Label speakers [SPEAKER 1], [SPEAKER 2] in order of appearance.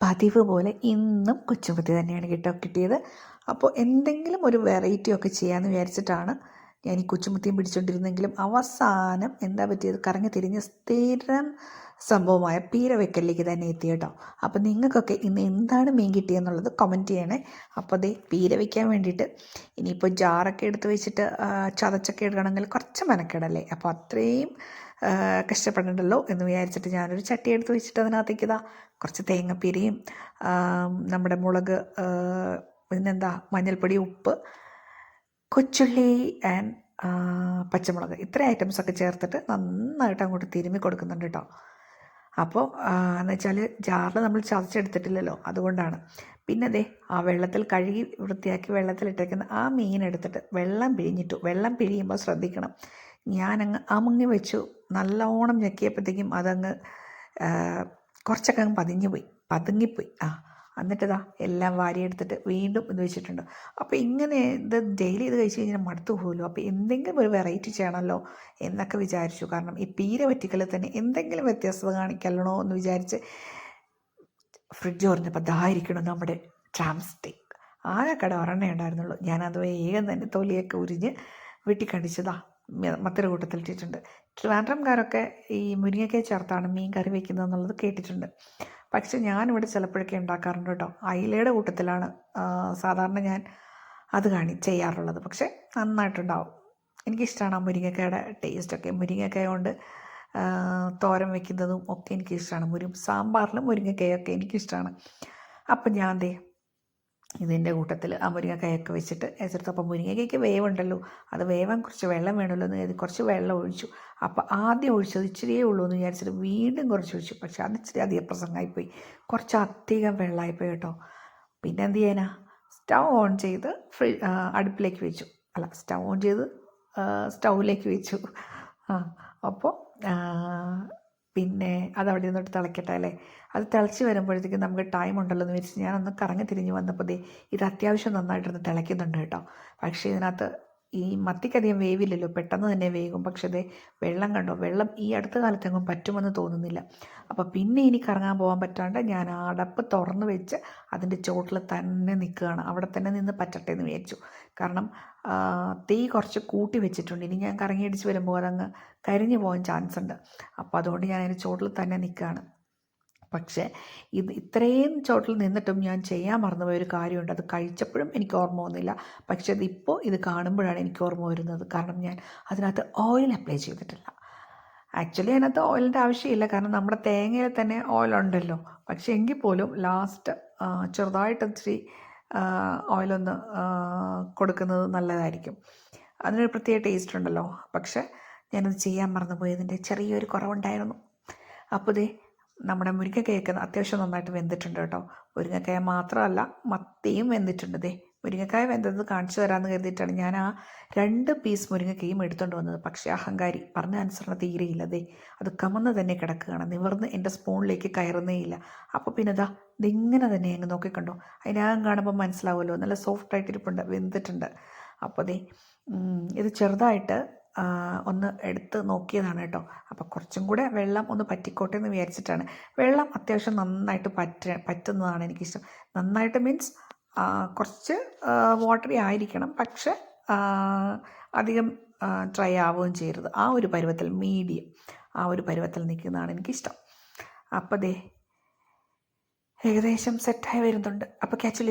[SPEAKER 1] പതിവ് പോലെ ഇന്നും കൊച്ചുമ്പത്തി തന്നെയാണ് കേട്ടോ കിട്ടിയത്. അപ്പോൾ എന്തെങ്കിലും ഒരു വെറൈറ്റി ഒക്കെ ചെയ്യാമെന്ന് വിചാരിച്ചിട്ടാണ് ഞാൻ ഈ കൊച്ചുമുത്തിയും പിടിച്ചുകൊണ്ടിരുന്നെങ്കിലും അവസാനം എന്താ പറ്റിയത്? കറങ്ങി തിരിഞ്ഞ് സ്ഥിരം സംഭവമായ പീര വെക്കലിലേക്ക് തന്നെ എത്തി കേട്ടോ. അപ്പോൾ നിങ്ങൾക്കൊക്കെ ഇന്ന് എന്താണ് മീൻ കിട്ടിയെന്നുള്ളത് കമന്റ് ചെയ്യണേ. അപ്പോൾ അതേ പീര വയ്ക്കാൻ വേണ്ടിയിട്ട് ഇനിയിപ്പോൾ ജാറൊക്കെ എടുത്ത് വെച്ചിട്ട് ചതച്ചൊക്കെ എടുക്കണമെങ്കിൽ കുറച്ച് മെനക്കെടല്ലേ? അപ്പോൾ അത്രയും കഷ്ടപ്പെടണ്ടല്ലോ എന്ന് വിചാരിച്ചിട്ട് ഞാനൊരു ചട്ടി എടുത്ത് വെച്ചിട്ട് അതിനകത്തേക്ക് ഇതാ കുറച്ച് തേങ്ങപ്പീരയും നമ്മുടെ മുളക് പിന്നെന്താ മഞ്ഞൾപ്പൊടി ഉപ്പ് കൊച്ചുള്ളി ആൻഡ് പച്ചമുളക്. ഇത്ര ഐറ്റംസൊക്കെ ചേർത്തിട്ട് നന്നായിട്ട് അങ്ങോട്ട് തിരുമ്മി കൊടുക്കുന്നുണ്ട് കേട്ടോ അപ്പോൾ എന്ന് വെച്ചാൽ ജാറിൽ നമ്മൾ ചതച്ചെടുത്തിട്ടില്ലല്ലോ അതുകൊണ്ടാണ്. പിന്നെ അതെ ആ വെള്ളത്തിൽ കഴുകി വൃത്തിയാക്കി വെള്ളത്തിലിട്ടേക്കുന്ന ആ മീൻ എടുത്തിട്ട് വെള്ളം പിഴിഞ്ഞിട്ടു. വെള്ളം പിഴിയുമ്പോൾ ശ്രദ്ധിക്കണം. ഞാനങ്ങ് അമുങ്ങി വെച്ചു. നല്ലോണം ഞെക്കിയപ്പോഴത്തേക്കും അതങ്ങ് കുറച്ചൊക്കെ അങ്ങ് പതിഞ്ഞു പോയി പതുങ്ങിപ്പോയി. ആ എന്നിട്ടിതാ എല്ലാം വാരിയെടുത്തിട്ട് വീണ്ടും ഇത് വെച്ചിട്ടുണ്ട്. അപ്പോൾ ഇങ്ങനെ ഇത് ഡെയിലി ഇത് കഴിച്ച് കഴിഞ്ഞാൽ മടുത്തു പോകുമല്ലോ അപ്പോൾ എന്തെങ്കിലും ഒരു വെറൈറ്റി ചെയ്യണമല്ലോ എന്നൊക്കെ വിചാരിച്ചു. കാരണം ഈ പീര പറ്റിക്കൽ തന്നെ എന്തെങ്കിലും വ്യത്യസ്തത കാണിക്കലണോ എന്ന് വിചാരിച്ച് ഫ്രിഡ്ജ് പറഞ്ഞപ്പോൾ ദായിരിക്കണം നമ്മുടെ ട്രാംസ്റ്റിക് ആകെ കട ഒരെണ്ണേ ഉണ്ടായിരുന്നുള്ളൂ ഞാനത് വേഗം തന്നെ തൊലിയൊക്കെ ഉരിഞ്ഞ് വീട്ടിൽ കണ്ടിച്ചതാ കൂട്ടത്തിൽ ഇട്ടിട്ടുണ്ട്. ട്രിവാൻഡ്രംകാരൊക്കെ ഈ മുരിങ്ങക്കായ ചേർത്താണ് മീൻ കറി വയ്ക്കുന്നത് എന്നുള്ളത് കേട്ടിട്ടുണ്ട്. പക്ഷെ ഞാനിവിടെ ചിലപ്പോഴൊക്കെ ഉണ്ടാക്കാറുണ്ട് കേട്ടോ. അയിലയുടെ കൂട്ടത്തിലാണ് സാധാരണ ഞാൻ അത് കാണി ചെയ്യാറുള്ളത്. പക്ഷേ നന്നായിട്ടുണ്ടാവും. എനിക്കിഷ്ടമാണ് ആ മുരിങ്ങക്കായുടെ ടേസ്റ്റൊക്കെ. മുരിങ്ങക്കായ കൊണ്ട് തോരൻ വെക്കുന്നതും ഒക്കെ എനിക്കിഷ്ടമാണ് മുരി സാമ്പാറിലും മുരിങ്ങക്കായൊക്കെ എനിക്കിഷ്ടമാണ് അപ്പം ഞാൻ ദേ ഇതിന്റെ കൂട്ടത്തിൽ ആ മുരിങ്ങക്കായൊക്കെ വെച്ചിട്ട് വെച്ചെടുത്തു അപ്പോൾ വേവുണ്ടല്ലോ. അത് വേവാൻ കുറച്ച് വെള്ളം വേണമല്ലോ എന്ന് കരുതി കുറച്ച് വെള്ളം ഒഴിച്ചു. അപ്പോൾ ആദ്യം ഒഴിച്ചത് ഇച്ചിരിയേ ഉള്ളൂ എന്ന് വിചാരിച്ചിട്ട് വീണ്ടും കുറച്ച് ഒഴിച്ചു. പക്ഷേ അത് ഇച്ചിരി അധികം പ്രസംഗമായിപ്പോയി. കുറച്ച് അധികം വെള്ളമായിപ്പോയി കേട്ടോ. പിന്നെ എന്ത് ചെയ്യാനാ? സ്റ്റൗ ഓൺ ചെയ്ത് ഫ്രി അടുപ്പിലേക്ക് വെച്ചു. അല്ല സ്റ്റൗ ഓൺ ചെയ്ത് സ്റ്റൗവിലേക്ക് വെച്ചു. അപ്പോൾ പിന്നെ അത് അവിടെ നിന്നിട്ട് തിളയ്ക്കട്ടെ അല്ലേ? അത് തിളച്ച് വരുമ്പോഴത്തേക്കും നമുക്ക് ടൈം ഉണ്ടല്ലോ എന്ന് വെച്ച് ഞാനൊന്ന് കറങ്ങി തിരിഞ്ഞ് വന്നപ്പോൾ ഇത് അത്യാവശ്യം നന്നായിട്ടൊന്ന് തിളയ്ക്കുന്നുണ്ട് കേട്ടോ. പക്ഷേ ഇതിനകത്ത് ഈ മത്തിക്കധികം വേവില്ലല്ലോ പെട്ടെന്ന് തന്നെ വേകും. പക്ഷേ ദേ വെള്ളം കണ്ടോ? വെള്ളം ഈ അടുത്ത കാലത്തെങ്ങും പറ്റുമെന്ന് തോന്നുന്നില്ല. അപ്പോൾ പിന്നെ ഇനി കറങ്ങാൻ പോകാൻ പറ്റാണ്ട് ഞാൻ ആ അടപ്പ് തുറന്ന് വെച്ച് അതിന്റെ ചോട്ടിൽ തന്നെ നിൽക്കുകയാണ്. അവിടെ തന്നെ നിന്ന് പറ്റട്ടെ എന്ന് വിചാരിച്ചു. കാരണം തീ കുറച്ച് കൂട്ടി വെച്ചിട്ടുണ്ട്. ഇനി ഞാൻ കറങ്ങിയടിച്ച് വരുമ്പോൾ അതങ്ങ് കരിഞ്ഞു പോകാൻ ചാൻസ് ഉണ്ട്. അപ്പോൾ അതുകൊണ്ട് ഞാൻ അതിന്റെ ചോട്ടിൽ തന്നെ നിൽക്കുകയാണ് പക്ഷേ ഇത് ഇത്രയും ചോട്ടിൽ നിന്നിട്ടും ഞാൻ ചെയ്യാൻ മറന്നുപോയ ഒരു കാര്യമുണ്ട്. അത് കഴിച്ചപ്പോഴും എനിക്ക് ഓർമ്മ വന്നില്ല. പക്ഷേ അതിപ്പോൾ ഇത് കാണുമ്പോഴാണ് എനിക്ക് ഓർമ്മ വരുന്നത്. കാരണം ഞാൻ അതിനകത്ത് ഓയിൽ അപ്ലൈ ചെയ്തിട്ടില്ല. ആക്ച്വലി അതിനകത്ത് ഓയിലിന്റെ ആവശ്യമില്ല. കാരണം നമ്മുടെ തേങ്ങയിൽ തന്നെ ഓയിൽ ഉണ്ടല്ലോ. പക്ഷേ എങ്കിൽ പോലും ലാസ്റ്റ് ചെറുതായിട്ട് ഇച്ചിരി ഓയിലൊന്ന് കൊടുക്കുന്നത് നല്ലതായിരിക്കും. അതിനൊരു പ്രത്യേക ടേസ്റ്റ് ഉണ്ടല്ലോ. പക്ഷേ ഞാനത് ചെയ്യാൻ മറന്നുപോയതിന്റെ ചെറിയൊരു കുറവുണ്ടായിരുന്നു. അപ്പോൾ ഇതേ നമ്മുടെ മുരിങ്ങക്കയൊക്കെ അത്യാവശ്യം നന്നായിട്ട് വെന്തിട്ടുണ്ട് കേട്ടോ. മുരിങ്ങക്കായ മാത്രമല്ല മത്തിയും വെന്തിട്ടുണ്ട് ദേ. മുരിങ്ങക്കായ വെന്തത് കാണിച്ചു തരാമെന്ന് കരുതിയിട്ടാണ് ഞാൻ ആ രണ്ട് പീസ് മുരിങ്ങക്കയും എടുത്തുകൊണ്ട് വന്നത്. പക്ഷേ അഹങ്കാരി പറഞ്ഞ അനുസരണ തീരെയില്ല. ദേ അത് കമന്ന് തന്നെ കിടക്കുകയാണ്. നിവർന്ന് എന്റെ സ്പൂണിലേക്ക് കയറുന്നേയില്ല. അപ്പോൾ പിന്നെ ഇതാ ഇതിങ്ങനെ തന്നെ അങ്ങ് നോക്കിക്കണ്ടോ? അതിനകം കാണുമ്പോൾ മനസ്സിലാവുമല്ലോ. നല്ല സോഫ്റ്റ് ആയിട്ടിരിപ്പുണ്ട് വെന്തിട്ടുണ്ട്. അപ്പോൾ അതെ ഇത് ചെറുതായിട്ട് ഒന്ന് എടുത്ത് നോക്കിയതാണ് കേട്ടോ. അപ്പോൾ കുറച്ചും കൂടെ വെള്ളം ഒന്ന് പറ്റിക്കോട്ടെ എന്ന് വിചാരിച്ചിട്ടാണ്. വെള്ളം അത്യാവശ്യം നന്നായിട്ട് പറ്റ പറ്റുന്നതാണ് എനിക്കിഷ്ടം. നന്നായിട്ട് മീൻസ് കുറച്ച് വാട്ടറി ആയിരിക്കണം. പക്ഷെ അധികം ഡ്രൈ ആവുകയും ചെയ്യരുത്. ആ ഒരു പരുവത്തിൽ മീഡിയം ആ ഒരു പരുവത്തിൽ നിൽക്കുന്നതാണ് എനിക്കിഷ്ടം. അപ്പോൾ ദേ ഏകദേശം സെറ്റായി വരുന്നുണ്ട്. അപ്പോൾ ആക്ച്വലി